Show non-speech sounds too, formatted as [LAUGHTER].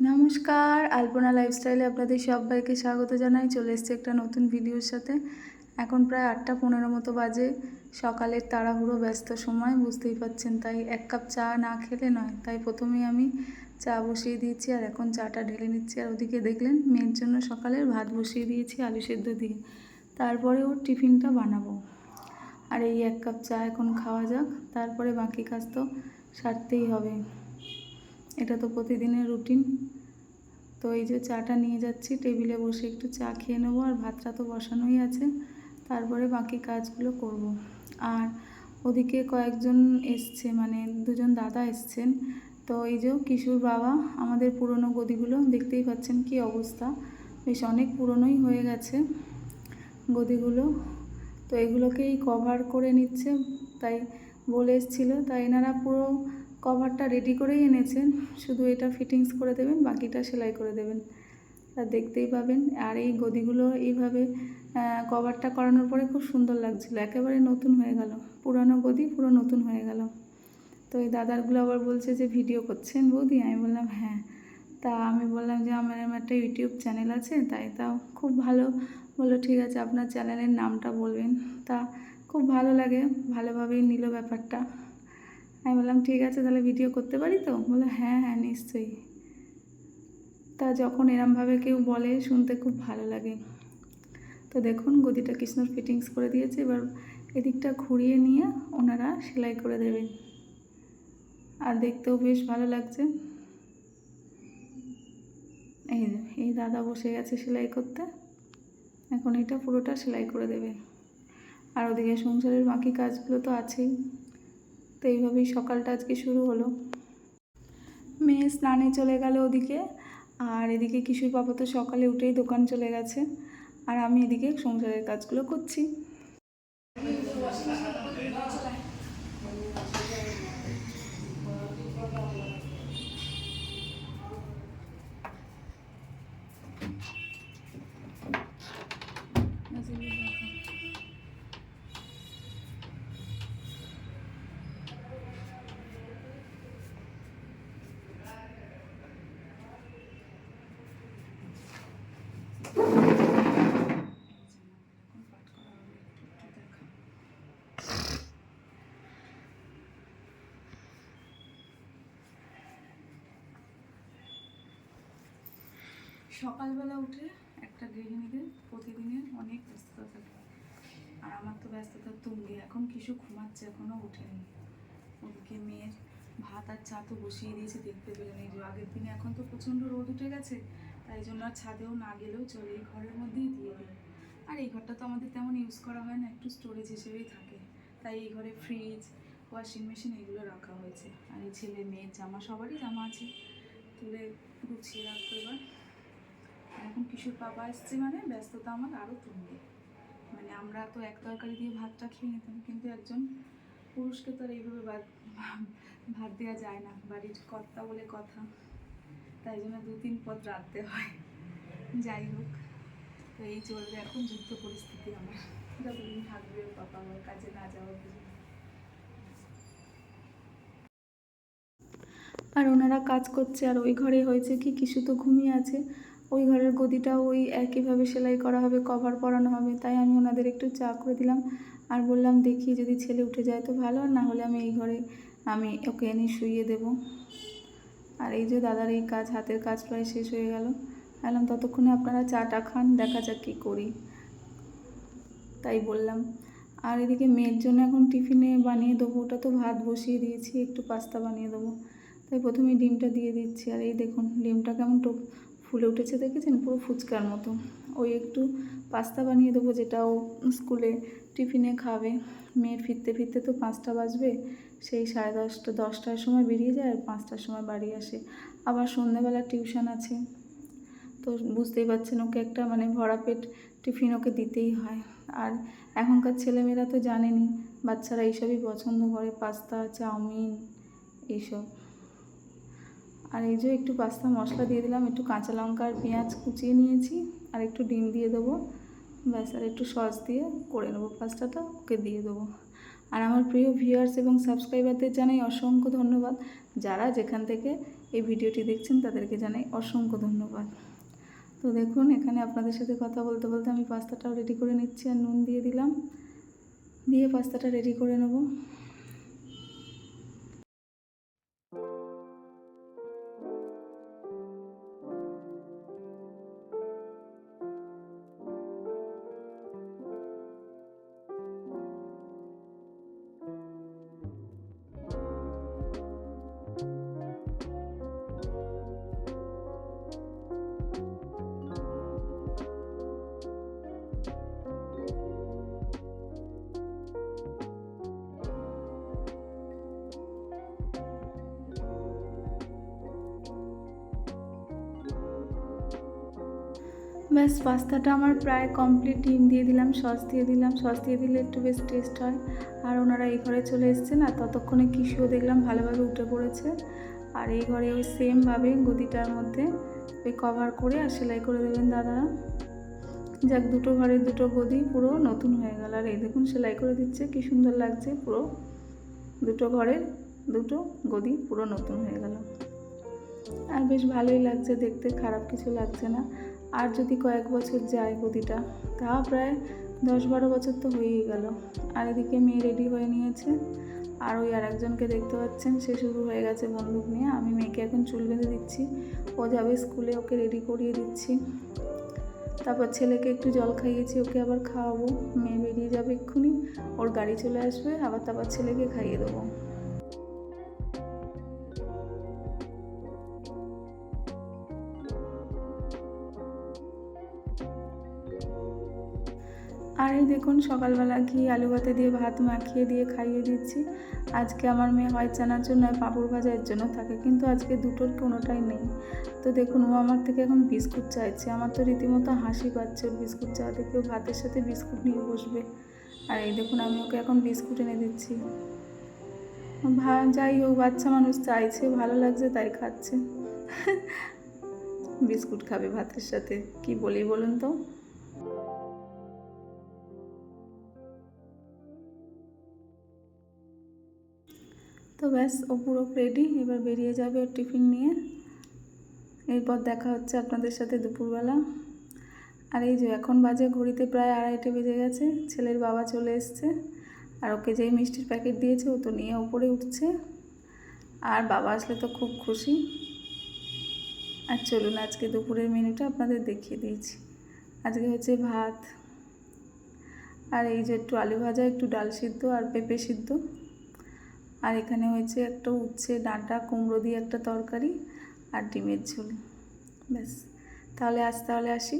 নমস্কার, আলপনা লাইফস্টাইলে আপনাদের সবাইকে স্বাগত জানাই। চলে এসেছি একটা নতুন ভিডিওর সাথে। এখন প্রায় আটটা পনেরো মতো বাজে। সকালের তাড়াহুড়ো, ব্যস্ত সময়, বুঝতেই পাচ্ছেন। তাই এক কাপ চা না খেলে নয়। তাই প্রথমেই আমি চা বসিয়ে দিয়েছি আর এখন চাটা ঢেলে নিচ্ছি। আর ওদিকে দেখলেন, মেয়ের জন্য সকালের ভাত বসিয়ে দিয়েছি আলু সেদ্ধ দিয়ে। তারপরে ওর টিফিনটা বানাবো। আর এই এক কাপ চা এখন খাওয়া যাক, তারপরে বাকি কাজ তো সারতেই হবে। এটা তো প্রতিদিনের রুটিন। তো এই যে চাটা নিয়ে যাচ্ছি, টেবিলে বসে একটু চা খেয়ে নেব আর ভাতটা তো বসানোই আছে, তারপরে বাকি কাজগুলো করব। আর ওদিকে কয়েকজন এসছে মানে দুজন দাদা এসছেন। তো এই যে কিশোর বাবা, আমাদের পুরনো গদিগুলো, দেখতেই পাচ্ছেন কি অবস্থা। বেশ অনেক পুরনোই হয়ে গেছে গদিগুলো। তো এগুলোকেই কভার করে নিচ্ছে। তাই বলে এসেছিল। তাই এনারা পুরো কভারটা রেডি করেই এনেছেন। শুধু এটা ফিটিংস করে দেবেন, বাকিটা সেলাই করে দেবেন। তা দেখতেই পাবেন। আর এই গদিগুলো এইভাবে কভারটা করানোর পরে খুব সুন্দর লাগছিল। একেবারে নতুন হয়ে গেল। পুরানো গদি, পুরো নতুন হয়ে গেল। তো এই দাদারগুলো আবার বলছে যে, ভিডিও করছেন বৌদি? আমি বললাম হ্যাঁ। তা আমি বললাম যে, আমার একটা ইউটিউব চ্যানেল আছে, তাই তাও খুব ভালো বলল, ঠিক আছে, আপনার চ্যানেলের নামটা বলবেন। তা খুব ভালো লাগে, ভালোভাবেই নিল ব্যাপারটা। আমি বললাম, ঠিক আছে, তাহলে ভিডিও করতে পারি তো? বলল হ্যাঁ হ্যাঁ নিশ্চয়ই। তা যখন এরমভাবে কেউ বলে, শুনতে খুব ভালো লাগে। তো দেখুন, গদিটা কৃষ্ণর ফিটিংস করে দিয়েছে। এবার এদিকটা ঘুরিয়ে নিয়ে ওনারা সেলাই করে দেবেন। আর দেখতেও বেশ ভালো লাগছে। এই এই দাদা বসে গেছে সেলাই করতে। এখন এটা পুরোটা সেলাই করে দেবে। আর ওদিকে সংসারের বাকি কাজগুলো তো আছেই। তো এইভাবেই সকালটা আজকে শুরু হলো। মেয়ে স্নানে চলে গেল ওদিকে। আর এদিকে কিশোর বাবা তো সকালে উঠেই দোকান চলে গেছে। আর আমি এদিকে সংসারের কাজগুলো করছি। সকালবেলা উঠে একটা গৃহিণীদের প্রতিদিনের অনেক ব্যস্ততা থাকে। আর আমার তো ব্যস্ততা তুঙ্গে, এখন কিছু ঘুমাচ্ছে এখনও উঠেনি। ওদিকে মেয়ের ভাত আর চা তো বসিয়ে দিয়েছে, দেখতে পেলেন এই যে আগের দিনে এখন তো প্রচণ্ড রোদ উঠে গেছে, তাই জন্য আর ছাদেও না গেলেও চলে, এই ঘরের মধ্যেই দিয়ে দিই। আর এই ঘরটা তো আমাদের তেমন ইউজ করা হয় না, একটু স্টোরেজ হিসেবেই থাকে। তাই এই ঘরে ফ্রিজ ওয়াশিং মেশিন এগুলো রাখা হয়েছে। আর এই ছেলে মেয়ের জামা, সবারই জামা আছে। তুলে গুছিয়ে রাখতে এবার। এখন কিশোর বাবা এসছে মানে ব্যস্ততা আমার আরও তুলবে মানে আমরা তো এক তরকারি দিয়ে ভাতটা খেয়ে নিতাম, কিন্তু একজন পুরুষকে তো আর এইভাবে ভাত দেওয়া যায় না, বাড়ির কর্তা বলে কথা। তাই জন্য দু তিন পদ রাখতে হয়। যাই হোক, তো এই চলবে এখন যুদ্ধ পরিস্থিতি আমার। যতদিন থাকবে পাপা আমার কাজে না যাওয়ার পর্যন্ত। আর ওনারা কাজ করছে, আর ওই ঘরে হয়েছে কি, কিছু তো ঘুমিয়ে আছে। ওই ঘরের গদিটা ওই একইভাবে সেলাই করা হবে কভার পরানো হবে, তাই আমি ওনাদের একটু চা করে দিলাম। আর বললাম, দেখি যদি ছেলে উঠে যায় তো ভালো, আর না হলে আমি এই ঘরে, আমি ওকে এনে শুইয়ে দেব। আর এই যে দাদার এই কাজ, হাতের কাজ প্রায় শেষ হয়ে গেল। বললাম, ততক্ষণে আপনারা চাটা খান, দেখা যাক কী করি। তাই বললাম। আর এদিকে মেয়ের জন্য এখন টিফিনে বানিয়ে দেবো, ওটা তো ভাত বসিয়ে দিয়েছি, একটু পাস্তা বানিয়ে দেবো। তাই প্রথমে ডিমটা দিয়ে দিচ্ছি, আর এই দেখুন, ডিমটা কেমন টোপ ফুলে উঠেছে দেখেছেন? পুরো ফুচকার মতো। ওই একটু পাস্তা বানিয়ে দেবো যেটা ও স্কুলে টিফিনে খাবে। মেয়ের ফিরতে ফিরতে তো পাঁচটা বাজবে, সেই সাড়ে দশটা, দশটার সময় বেরিয়ে যায় আর পাঁচটার সময় বাড়ি আসে। আবার সন্ধ্যাবেলা টিউশন আছে। তো বুঝতেই পারছেন, ওকে একটা মানে ভরা পেট টিফিন ওকে দিতেই হয়। আর এখনকার ছেলেমেয়েরা তো জানেনি, বাচ্চারা এইসবই পছন্দ করে, পাস্তা, চাউমিন, এইসব। আর এই যে একটু পাস্তা মশলা দিয়ে দিলাম, একটু কাঁচা লঙ্কা আর পেঁয়াজ কুচিয়ে নিয়েছি, আর একটু ডিম দিয়ে দেবো। ব্যাস, আর একটু সস দিয়ে করে নেব পাস্তাটা, ওকে দিয়ে দেবো। আর আমার প্রিয় ভিউয়ার্স এবং সাবস্ক্রাইবারদের জানাই অসংখ্য ধন্যবাদ। যারা যেখান থেকে এই ভিডিওটি দেখছেন, তাদেরকে জানাই অসংখ্য ধন্যবাদ। তো দেখুন, এখানে আপনাদের সাথে কথা বলতে বলতে আমি পাস্তাটাও রেডি করে নিচ্ছি, আর নুন দিয়ে দিলাম। দিয়ে পাস্তাটা রেডি করে নেব। ব্যাস, পাস্তাটা আমার প্রায় কমপ্লিট ডিম দিয়ে দিলাম, সস দিয়ে দিলাম। সস দিয়ে দিলে একটু বেশ টেস্ট হয়। আর ওনারা এই ঘরে চলে এসেছেন আর ততক্ষণে কিশিও দেখলাম ভালোভাবে উঠে পড়েছে। আর এই ঘরে ওই সেমভাবে গদিটার মধ্যে ওই কভার করে আর সেলাই করে দেবেন দাদারা। যাক, দুটো ঘরের দুটো গদি পুরো নতুন হয়ে গেল। আর এই দেখুন, সেলাই করে দিচ্ছে, কি সুন্দর লাগছে পুরো। দুটো ঘরের দুটো গদি পুরো নতুন হয়ে গেল। আর বেশ ভালোই লাগছে দেখতে, খারাপ কিছু লাগছে না। আর যদি কয়েক বছর যায় গদিটা, তা প্রায় দশ বারো বছর তো হয়েই গেল। আর এদিকে মেয়ে রেডি হয়ে নিয়েছে। আর ওই আরেকজনকে দেখতে পাচ্ছেন, সে শুরু হয়ে গেছে বন্দুক নিয়ে। আমি মেয়েকে এখন চুল বেঁধে দিচ্ছি। ও যাবে স্কুলে, ওকে রেডি করিয়ে দিচ্ছি। তারপর ছেলেকে একটু জল খাইয়েছি, ওকে আবার খাওয়াবো। মেয়ে বেরিয়ে যাবে এক্ষুনি। ওর গাড়ি চলে আসবে, আবার তারপর ছেলেকে খাইয়ে দেবো। দেখুন, সকালবেলা ঘি আলু ভাতে দিয়ে ভাত মাখিয়ে দিয়ে খাইয়ে দিচ্ছি। আজকে আমার মেয়ে হয় চানাচুর, নয় পাঁপড় ভাজার জন্য থাকে, কিন্তু আজকে দুটোর কোনোটাই নেই। তো দেখুন, ও আমার থেকে এখন বিস্কুট চাইছে। আমার তো রীতিমতো হাসি পাচ্ছে ওর বিস্কুট চাওয়াতে, কেউ ভাতের সাথে বিস্কুট নিয়ে বসবে। আর এই দেখুন, আমি ওকে এখন বিস্কুট এনে দিচ্ছি। যাই হোক, বাচ্চা মানুষ চাইছে, ভালো লাগছে, তাই খাচ্ছে। [LAUGHS] বিস্কুট খাবে ভাতের সাথে, কি বলি বলুন তো? তো ব্যাস, ও পুরো রেডি এবার বেরিয়ে যাবে ওর টিফিন নিয়ে। এরপর দেখা হচ্ছে আপনাদের সাথে দুপুরবেলা। আর এই যে এখন বাজে ঘড়িতে প্রায় আড়াইটে বেজে গেছে, ছেলের বাবা চলে এসছে। আর ওকে যেই মিষ্টির প্যাকেট দিয়েছে, ও তো নিয়ে ওপরে উঠছে। আর বাবা আসলে তো খুব খুশি। আর চলুন আজকে দুপুরের মেনুটা আপনাদের দেখিয়ে দিয়েছি। আজকে হচ্ছে ভাত। আর এই যে একটু আলু ভাজা, একটু ডাল সিদ্ধ আর পেঁপে সিদ্ধ। আর এখানে হয়েছে একটা উচ্ছে, ডাঁটা, কুমড়ো দিয়ে একটা তরকারি আর ডিমের ঝোল। ব্যাস, তাহলে আজ তাহলে আসি।